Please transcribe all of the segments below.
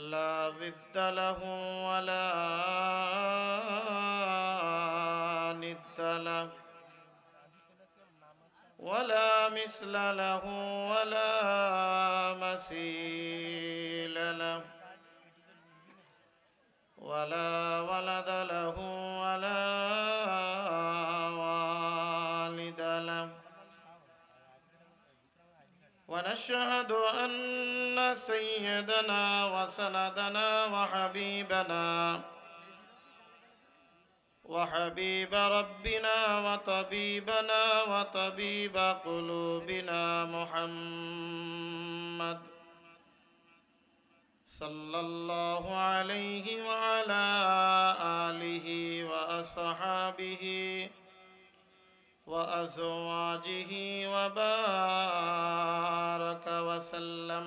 لا ضد له ولا ند له ولا مثل له ولا مثيل له ولا ولد له ولا والد له. ونشهد أن سيدنا وسندنا وحبيبنا وحبيب ربنا وطبيبنا وطبيب قلوبنا محمد صلى الله عليه وعلى آله وأصحابه وأزواجه وبارك وسلم.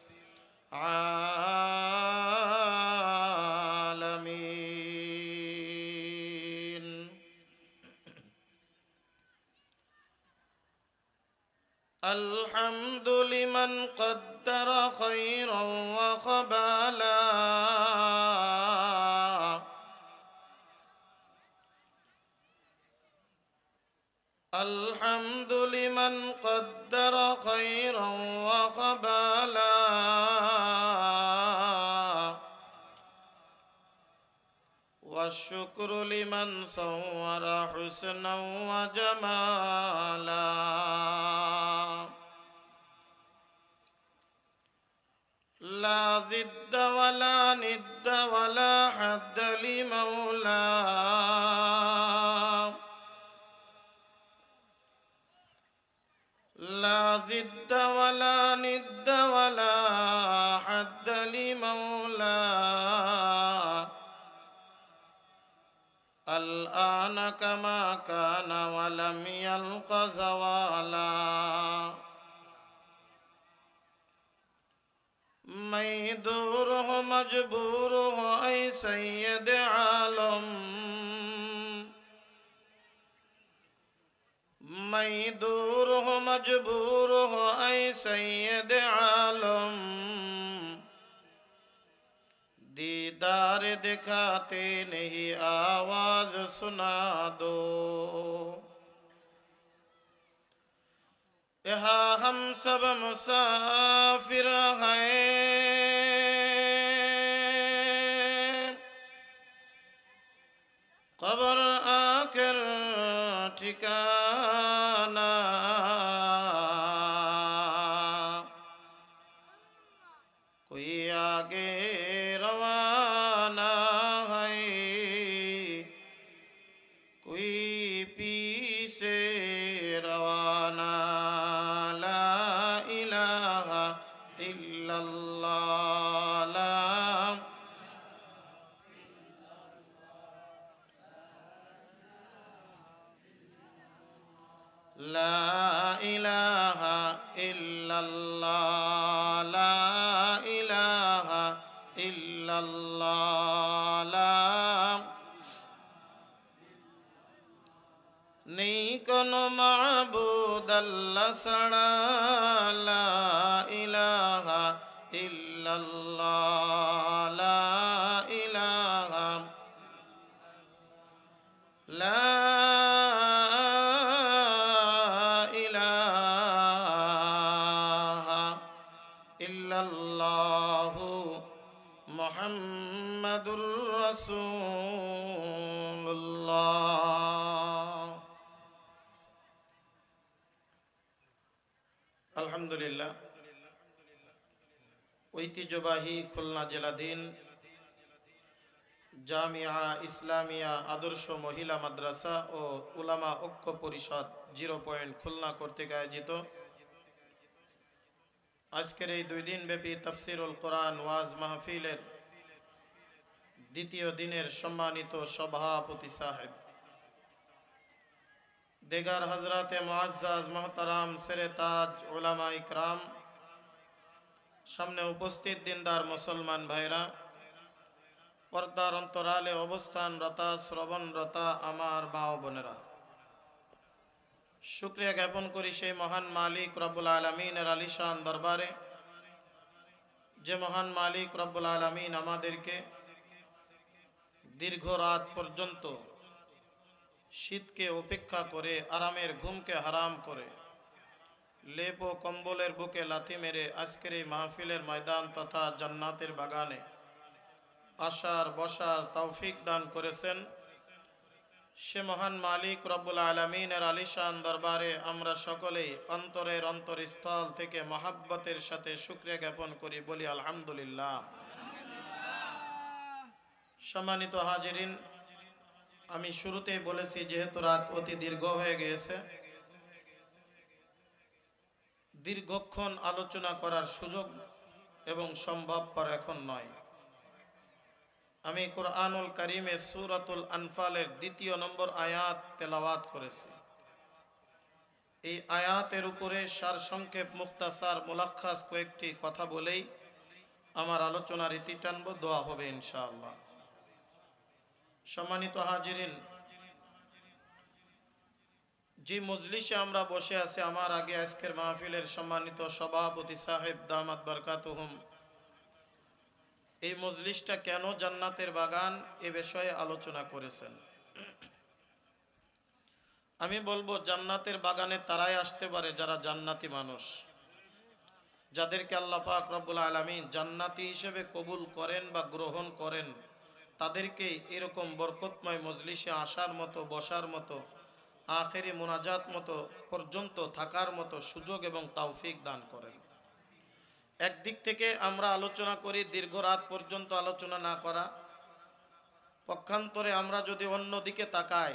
الحمد لمن قدر خيرا وخبالا الحمد لمن قدر خيرا وخبالا والشكر لمن صور حسنا وجمالا. لا ضد ولا ند ولا حد لمولاه لا ضد ولا ند ولا حد لمولاه الآن كما كان ولم يلق زوالا میں دور ہو مجبور ہو اے سید عالم میں دور ہو مجبور ہو اے سید عالم दीदार दिखाते नहीं आवाज सुना दो यहाँ हम सब मुसाफिर हैं कबर आकर ठिकाना कोई आगे لا إله إلا الله لا إله إلا الله لا নেই কোনো মাবুদ আল্লাহ ছাড়া লা ইলাহা ইল্লাল্লাহ লা ইলাহা লা ঐতিহ্যবাহী খুলনা জেলাধীন জামিয়া ইসলামিয়া আদর্শ মহিলা মাদ্রাসা ও উলামা ঐক্য পরিষদ জিরো পয়েন্ট খুলনা কর্তৃক আয়োজিত। আজকের এই দুই দিন ব্যাপী তফসিরুল কোরআন ওয়াজ মাহফিলের দ্বিতীয় দিনের সম্মানিত সভাপতি সাহেব। দেগার হজরতে মুআজ্জাজ মোহতারাম সেরে তাজ ওলামা ইকরাম সামনে উপস্থিত দিনদার মুসলমান ভাইরা, পর্দার অন্তরালে অবস্থানরতা শ্রবণরতা আমার মা ও বোনেরা। শুক্রিয়া জ্ঞাপন করি সেই মহান মালিক রব্বুল আলমিনের আলিশান দরবারে, যে মহান মালিক রব্বুল আলমিন আমাদেরকে দীর্ঘ রাত পর্যন্ত শীতকে উপেক্ষা করে, আরামের ঘুমকে হারাম করে লেপ ও কম্বলের বুকে লাথি মেরে আজকের এই মাহফিলের ময়দান তথা জান্নাতের বাগানে আসার, বসার তৌফিক দান করেছেন সে মহান মালিক রব্বুল আলমিনের আলিশান দরবারে আমরা সকলেই অন্তরের অন্তরস্থল থেকে মহাব্বতের সাথে শুক্রিয়া জ্ঞাপন করি, বলি আলহামদুলিল্লাহ। সম্মানিত হাজিরিন, আমি শুরুতেই বলেছি, যেহেতু রাত অতি দীর্ঘ হয়ে গিয়েছে দীর্ঘক্ষণ আলোচনা করার সুযোগ এবং সম্ভবপর এখন নয়। আমি কোরআনুল করিমে সুরাতুল আনফালের দ্বিতীয় নম্বর আয়াত তেলাওয়াত করেছি। এই আয়াতের উপরে সার সংক্ষেপ মুক্তাসার মুলাক্ষাস কয়েকটি কথা বলেই আমার আলোচনার ইতি টানব, দোয়া হবে ইনশাআল্লাহ। সম্মানিত হাজিরিন যে মজলিসে আমরা বসে আছি, আমার আগে আজকের মাহফিলের সম্মানিত সভাপতি সাহেব দামাত বরকাতুহুম। এই মজলিসটা কেন জান্নাতের বাগান এ বিষয়ে আলোচনা করেছেন? আমি বলব, জান্নাতের বাগানে তারাই আসতে পারে যারা জান্নাতি মানুষ। যাদেরকে আল্লাহ পাক রব্বুল আলমিন জান্নাতি হিসেবে কবুল করেন বা গ্রহণ করেন, তাদেরকে এরকম বরকতময় মজলিসে আসার মতো, বসার মতো আখেরি মোনাজাত মতো পর্যন্ত থাকার মতো সুযোগ এবং তৌফিক দান করেন। একদিক থেকে আমরা আলোচনা করি, দীর্ঘ রাত পর্যন্ত আলোচনা না করা। পক্ষান্তরে আমরা যদি অন্য দিকে তাকাই,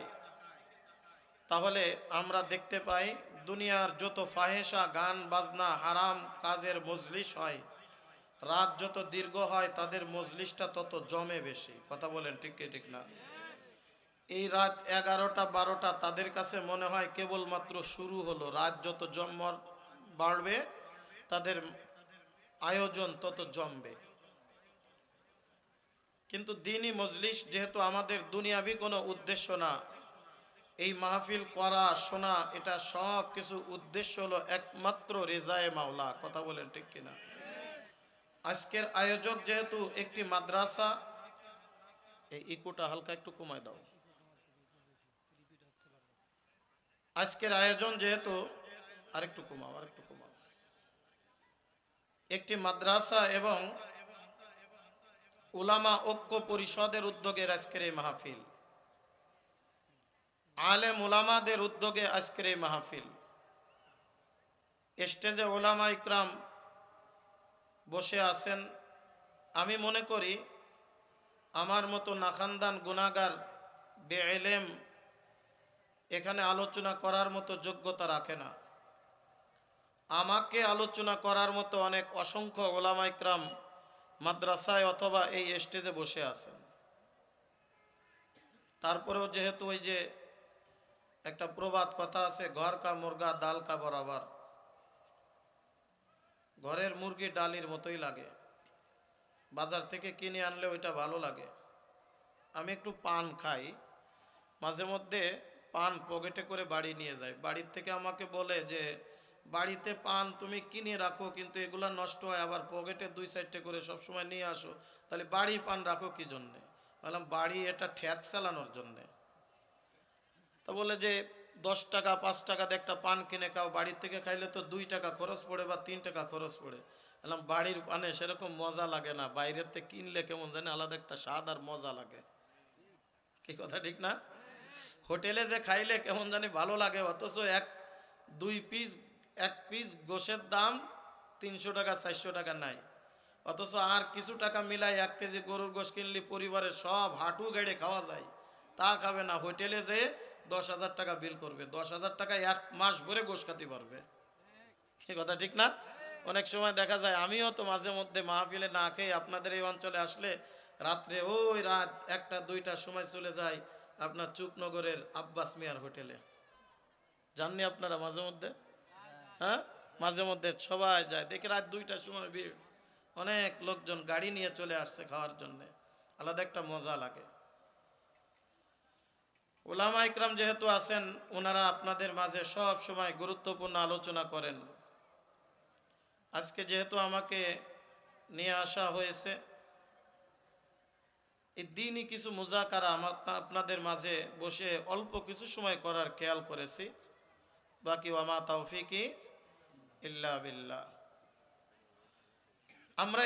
তাহলে আমরা দেখতে পাই, দুনিয়ার যত ফাহেসা গান, বাজনা, হারাম কাজের মজলিস হয়, রাত যত দীর্ঘ হয়, তাদের মজলিসটা তত জমে বেশি। কথা বলেন ঠিক ঠিক না? এই রাত এগারোটা, বারোটা তাদের কাছে মনে হয় কেবলমাত্র শুরু হলো। রাত যত জম্মর বাড়বে, তাদের আয়োজন তত জমবে। কিন্তু দিনই মজলিস যেহেতু আমাদের দুনিয়াবি কোনো উদ্দেশ্য না, এই মাহফিল করা, শোনা, এটা সব কিছু উদ্দেশ্য হলো একমাত্র রেজায়ে মাওলা। কথা বলেন ঠিক কিনা? আজকের আয়োজক যেহেতু একটি মাদ্রাসা, এই ইকোটা হালকা একটু কমায় দাও। আজকের আয়োজন যেহেতু আরেকটু কমাও আরেকটু কমাও। একটি মাদ্রাসা এবং উলামা ঐক্য পরিষদের উদ্যোগের আজকের এই মাহফিল। আলেম ওলামাদের উদ্যোগে আজকের এই মাহফিল। স্টেজে ওলামা ইকরাম বসে আছেন। আমি মনে করি, আমার মতো নাখানদান গুনাগার বেএলেম এখানে আলোচনা করার মতো যোগ্যতা রাখে না। আমাকে আলোচনা করার মতো অনেক অসংখ্য ওলামা ইকরাম মাদ্রাসায় অথবা এই স্টেজে বসে আছেন। তারপরেও যেহেতু ওই যে একটা প্রবাদ কথা আছে, ঘর কা মুরগা, ডাল কা বরাবর। ঘরের মুরগি ডালির মতোই লাগে। বাজার থেকে কিনে আনলে ওইটা ভালো লাগে। আমি একটু পান খাই। মাঝে মধ্যে পান পকেটে করে বাড়ি নিয়ে যায়। বাড়ির থেকে আমাকে বলে যে, বাড়িতে পান তুমি কিনে রাখো, কিন্তু এগুলা নষ্ট হয়, আবার পকেটে দুই সাইডে করে সবসময় নিয়ে আসো। তাহলে বাড়ি পান রাখো কি জন্যে? বললাম, বাড়ি এটা ঠ্যাক চালানোর জন্যে। তা বলে যে, দশ টাকা, পাঁচ টাকা একটা পান কিনে খাও, বাড়ির থেকে খাইলে তো দুই টাকা খরচ পড়ে বা তিন টাকা খরচ পড়ে। বললাম, বাড়ির পানে সেরকম মজা লাগে না, বাইরের থেকে কিনলে কেমন জানি আলাদা একটা স্বাদ আর মজা লাগে। কি কথা, ঠিক না? হোটেলে যে খাইলে কেমন জানি ভালো লাগে, অথচ এক, দুই পিস এক পিস গোশের দাম তিনশো টাকা, চারশো টাকা নাই। অথচ আর কিছু টাকা মিলাই এক কেজি গরুর গোশ কিনলে পরিবারের সব হাঁটু গেড়ে খাওয়া যায়। তা খাবে না, হোটেলে যে দশ হাজার টাকা বিল করবে, দশ হাজার টাকা এক মাস ভরে গোশ খাতে পারবে। সে কথা ঠিক না? অনেক সময় দেখা যায়, আমিও তো মাঝে মধ্যে মাহফিলে না খেয়ে আপনাদের এই অঞ্চলে আসলে রাত্রে ওই রাত একটা, দুইটার সময় চলে যায় আপনার চুপনগরের আব্বাস মিয়ার হোটেলে। জাননি আপনারা মাঝে মধ্যে? হ্যাঁ? মাঝে মধ্যে সবাই যায়। দেখে রাত দুইটার সময় ভিড়। অনেক লোকজন গাড়ি নিয়ে চলে আসছে খাওয়ার জন্য। আলাদা একটা মজা লাগে। ওলামা ইকরাম যেহেতু আছেন, ওনারা আপনাদের মাঝে সব সময় গুরুত্বপূর্ণ আলোচনা করেন। আজকে যেহেতু আমাকে নিয়ে আসা হয়েছে এই দিনই কিছু মোজাকারা আপনাদের মাঝে বসে অল্প কিছু সময় করার খেয়াল করেছি। বাকি ওয়ামা তাওফিকি ইল্লা বিল্লাহ। আমরা